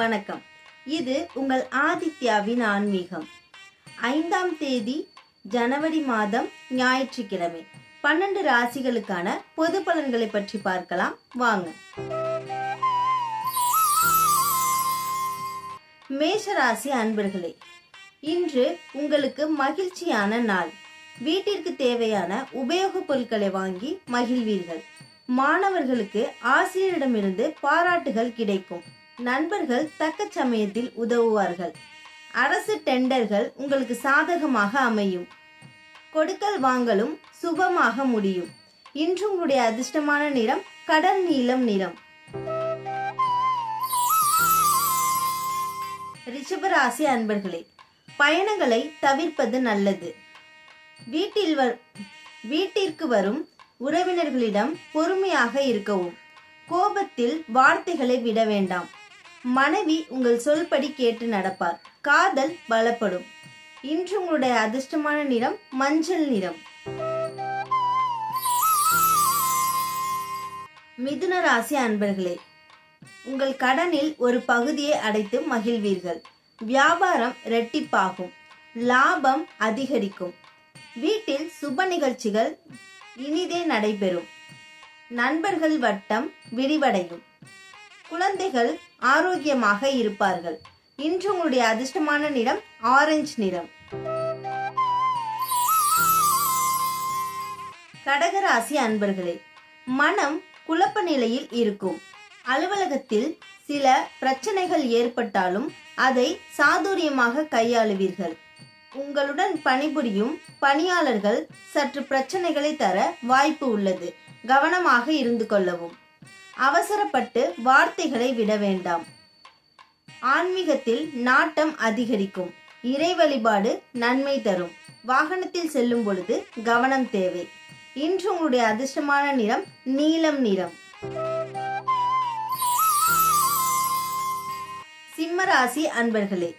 வணக்கம். இது உங்கள் ஆதித்யாவின் ஆன்மீகம். ஐந்தாம் தேதி ஜனவரி மாதம் ஞாயிற்றுக்கிழமை. பன்னெண்டு ராசிகளுக்கான பொது பலன்களை பற்றி பார்க்கலாம். வாங்க. மேஷ ராசி அன்பர்களே இன்று உங்களுக்கு மகிழ்ச்சியான நாள். வீட்டிற்கு தேவையான உபயோகப் பொருட்களை வாங்கி மகிழ்வீர்கள். மாணவர்களுக்கு ஆசிரியரிடமிருந்து பாராட்டுகள் கிடைக்கும். நண்பர்கள் தக்க சமயத்தில் உதவுவார்கள். அரசு டெண்டர்கள் உங்களுக்கு சாதகமாக அமையும். கொடுக்கல் வாங்கலும் சுபமாக முடியும். இன்று உங்களுடைய அதிர்ஷ்டமான நிறம் கடல் நீலம் நிறம். ரிஷபராசி அன்பர்களே பயணங்களை தவிர்ப்பது நல்லது. வீட்டில் வ வீட்டிற்கு வரும் உறவினர்களிடம் பொறுமையாக இருக்கவும். கோபத்தில் வார்த்தைகளை விட வேண்டாம். மனைவி உங்கள் சொல்படி கேட்டு நடப்பார். காதல் பலப்படும். இன்று உங்களுடைய அதிர்ஷ்டமான நிறம் மஞ்சள் நிறம். மிதுன ராசி அன்பர்களே உங்கள் கடனில் ஒரு பகுதியை அடைத்து மகிழ்வீர்கள். வியாபாரம் இரட்டிப்பாகும். லாபம் அதிகரிக்கும். வீட்டில் சுப நிகழ்ச்சிகள் இனிதே நடைபெறும். நண்பர்கள் வட்டம் விரிவடையும். குழந்தைகள் ஆரோக்கியமாக இருப்பார்கள். இன்று உங்களுடைய அதிர்ஷ்டமான நிறம் ஆரஞ்சு நிறம். கடகராசி அன்பர்களே மனம் குழப்ப நிலையில் இருக்கும். அலுவலகத்தில் சில பிரச்சனைகள் ஏற்பட்டாலும் அதை சாதுரியமாக கையாளுவீர்கள். உங்களுடன் பணிபுரியும் பணியாளர்கள் சற்று பிரச்சனைகளை தர வாய்ப்பு உள்ளது. கவனமாக இருந்து கொள்ளவும். அவசரப்பட்டு வார்த்தைகளை விட வேண்டாம். ஆன்மீகத்தில் நாட்டம் அதிகரிக்கும். இறை வழிபாடு நன்மை தரும். வாகனத்தில் செல்லும் பொழுது கவனம் தேவை. இன்று உங்களுடைய அதிர்ஷ்டமான நிறம் நீலம் நிறம். சிம்மராசி அன்பர்களே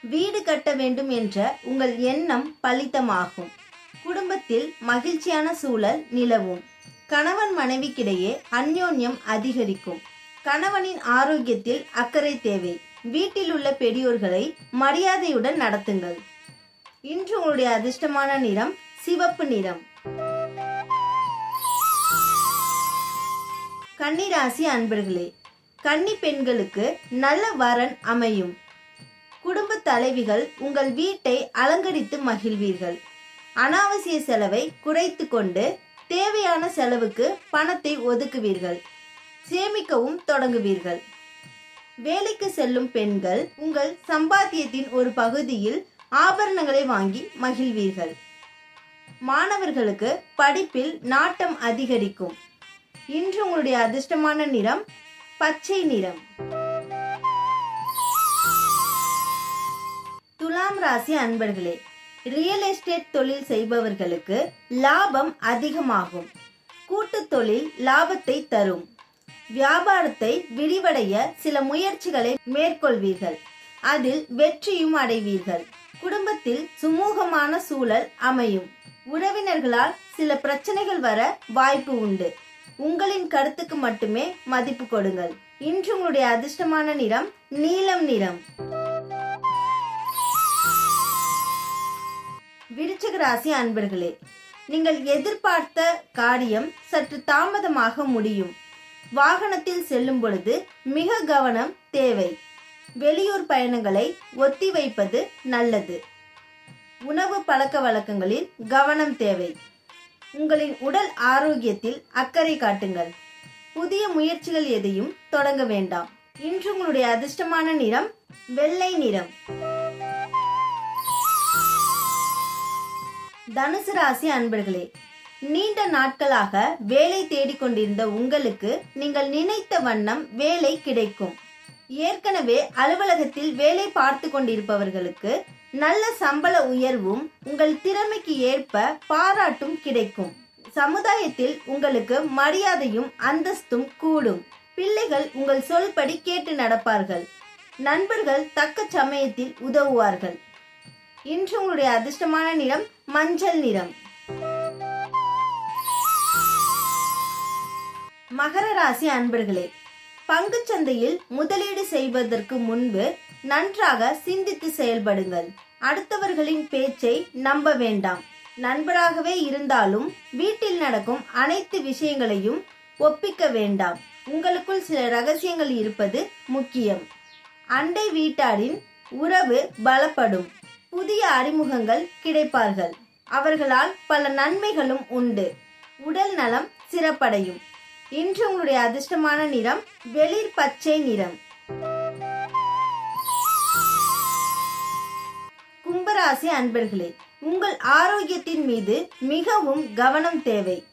வீடு கட்ட வேண்டும் என்ற உங்கள் எண்ணம் பலித்தமாகும். குடும்பத்தில் மகிழ்ச்சியான சூழல் நிலவும். கணவன் மனைவிக்கிடையே அந்யோன்யம் அதிகரிக்கும். கணவனின் ஆரோக்கியத்தில் அக்கறை தேவை. வீட்டில் உள்ள பெரியோர்களை மரியாதையுடன் நடத்துங்கள். இன்று உங்களுடைய அதிர்ஷ்டமான நிறம் சிவப்பு நிறம். கன்னிராசி அன்பர்களே கன்னி பெண்களுக்கு நல்ல வரன் அமையும். குடும்ப தலைவிகள் உங்கள் வீட்டை அலங்கரித்து மகிழ்வீர்கள். அனாவசிய செலவை குறைத்து கொண்டு தேவையான செலவுக்கு பணத்தை ஒதுக்குவீர்கள். சேமிக்கவும் தொடங்குவீர்கள். வேலைக்கு செல்லும் பெண்கள் உங்கள் சம்பாத்தியத்தின் ஒரு பகுதியில் ஆபரணங்களை வாங்கி மகிழ்வீர்கள். மாணவர்களுக்கு படிப்பில் நாட்டம் அதிகரிக்கும். இன்று உங்களுடைய அதிர்ஷ்டமான நிறம் பச்சை நிறம். துலாம் ராசி அன்பர்களே ரியல் எஸ்டேட் தொழில் செய்பவர்களுக்கு லாபம் அதிகமாகும். கூட்டு தொழில் லாபத்தை தரும். வியாபாரத்தை விரிவடைய சில முயற்சிகளை மேற்கொள்வீர்கள். அதில் வெற்றியும் அடைவீர்கள். குடும்பத்தில் சுமூகமான சூழல் அமையும். உறவினர்களால் சில பிரச்சனைகள் வர வாய்ப்பு உண்டு. உங்களின் கருத்துக்கு மட்டுமே மதிப்பு கொடுங்கள். இன்று உங்களுடைய அதிர்ஷ்டமான நிறம் நீலம் நிறம். விருச்சிக ராசி அன்பர்களே நீங்கள் எதிர்பார்த்த காரியம் சற்று தாமதமாக முடியும். வாகனத்தில் செல்லும் பொழுது மிக கவனம் தேவை. வெளியூர் பயணங்களை ஒத்தி வைப்பது நல்லது. உணவு பழக்க வழக்கங்களில் கவனம் தேவை. உங்களின் உடல் ஆரோக்கியத்தில் அக்கறை காட்டுங்கள். புதிய முயற்சிகள் எதையும் தொடங்க வேண்டாம். இன்று உங்களுடைய அதிர்ஷ்டமான நிறம் வெள்ளை நிறம். தனுசு ராசி அன்பர்களே நீண்ட நாட்களாக வேலை தேடிக்கொண்டிருந்த உங்களுக்கு நீங்கள் நினைத்த வண்ணம் வேலை கிடைக்கும். ஏற்கனவே அலுவலகத்தில் வேலை பார்த்து கொண்டிருப்பவர்களுக்கு நல்ல சம்பள உயர்வும் உங்கள் திறமைக்கு ஏற்ப பாராட்டும் கிடைக்கும். சமுதாயத்தில் உங்களுக்கு மரியாதையும் அந்தஸ்தும் கூடும். பிள்ளைகள் உங்கள் சொல்படி கேட்டு நடப்பார்கள். நண்பர்கள் தக்க சமயத்தில் உதவுவார்கள். இன்று உங்களுடைய அதிர்ஷ்டமான நிறம் மஞ்சள் நிறம். மகர ராசி அன்பர்களே பங்குச் சந்தையில் முதலீடு செய்வதற்கு முன்பு நன்றாக சிந்தித்து செயல்படுங்கள். அடுத்தவர்களின் பேச்சை நம்ப வேண்டாம். நண்பராகவே இருந்தாலும் வீட்டில் நடக்கும் அனைத்து விஷயங்களையும் ஒப்பிக்க வேண்டாம். உங்களுக்குள் சில ரகசியங்கள் இருப்பது முக்கியம். அண்டை வீட்டாரின் உறவு பலப்படும். புதிய அறிமுகங்கள் கிடைப்பார்கள். அவர்களால் பல நன்மைகளும் உண்டு. உடல் நலம் சிறப்படையும். இன்று உங்களுடைய அதிர்ஷ்டமான நிறம் வெளிர் பச்சை நிறம். கும்பராசி அன்பர்களே உங்கள் ஆரோக்கியத்தின் மீது மிகவும் கவனம் தேவை.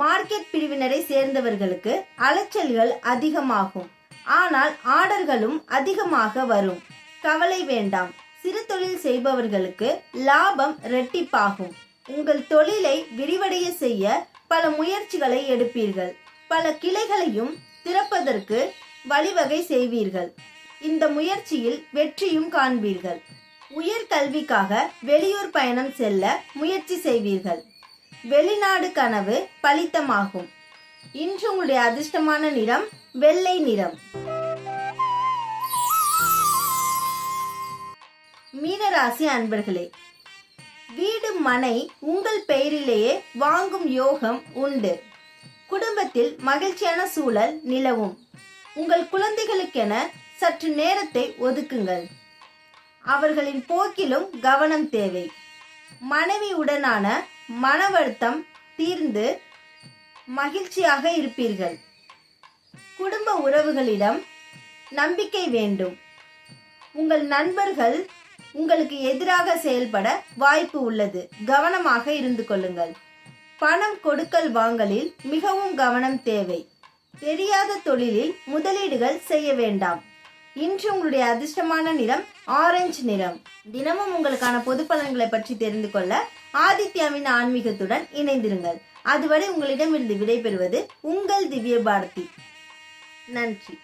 மார்க்கெட் பிரிவினரை சேர்ந்தவர்களுக்கு அலைச்சல்கள் அதிகமாகும். ஆனால் ஆர்டர்களும் அதிகமாக வரும். கவலை வேண்டாம். சிறு தொழில் செய்பவர்களுக்கு லாபம் ரெட்டிப்பாகும் உங்கள் தொழிலை விரிவடைய செய்ய பல முயற்சிகளை எடுப்பீர்கள். பல கிளைகளையும் திறப்பதற்கு வழிவகை செய்வீர்கள். இந்த முயற்சியில் வெற்றியும் காண்பீர்கள். உயர்கல்விக்காக வெளியூர் பயணம் செல்ல முயற்சி செய்வீர்கள். வெளிநாடு கனவு பலித்தமாகும். இன்று உங்களுடைய அதிர்ஷ்டமான நிறம் வெள்ளை நிறம். மீனராசி அன்பர்களே வீடு மனை உங்கள் பெயரிலேயே வாங்கும் யோகம் உண்டு. குடும்பத்தில் மகிழ்ச்சியான சூழல் நிலவும். உங்கள் குழந்தைகளுக்கென சற்று நேரத்தை ஒதுக்குங்கள். அவர்களின் போக்கிலும் கவனம் தேவை. மனைவியுடனான மன வருத்தம் தீர்ந்து மகிழ்ச்சியாக இருப்பீர்கள். குடும்ப உறவுகளிடம் நம்பிக்கை வேண்டும். உங்கள் நண்பர்கள் உங்களுக்கு எதிராக செயல்பட வாய்ப்பு உள்ளது. கவனமாக இருந்து கொள்ளுங்கள். பணம் கொடுக்கல் வாங்கலில் மிகவும் கவனம் தேவை. தெரியாத தொழிலில் முதலீடுகள் செய்ய வேண்டாம். இன்று உங்களுடைய அதிர்ஷ்டமான நிறம் ஆரஞ்சு நிறம். தினமும் உங்களுக்கான பொது பலன்களை பற்றி தெரிந்து கொள்ள ஆதித்யாவின் ஆன்மீகத்துடன் இணைந்திருங்கள். அதுவரை உங்களிடமிருந்து விடைபெறுவது உங்கள் திவ்ய பாரதி நன்றி.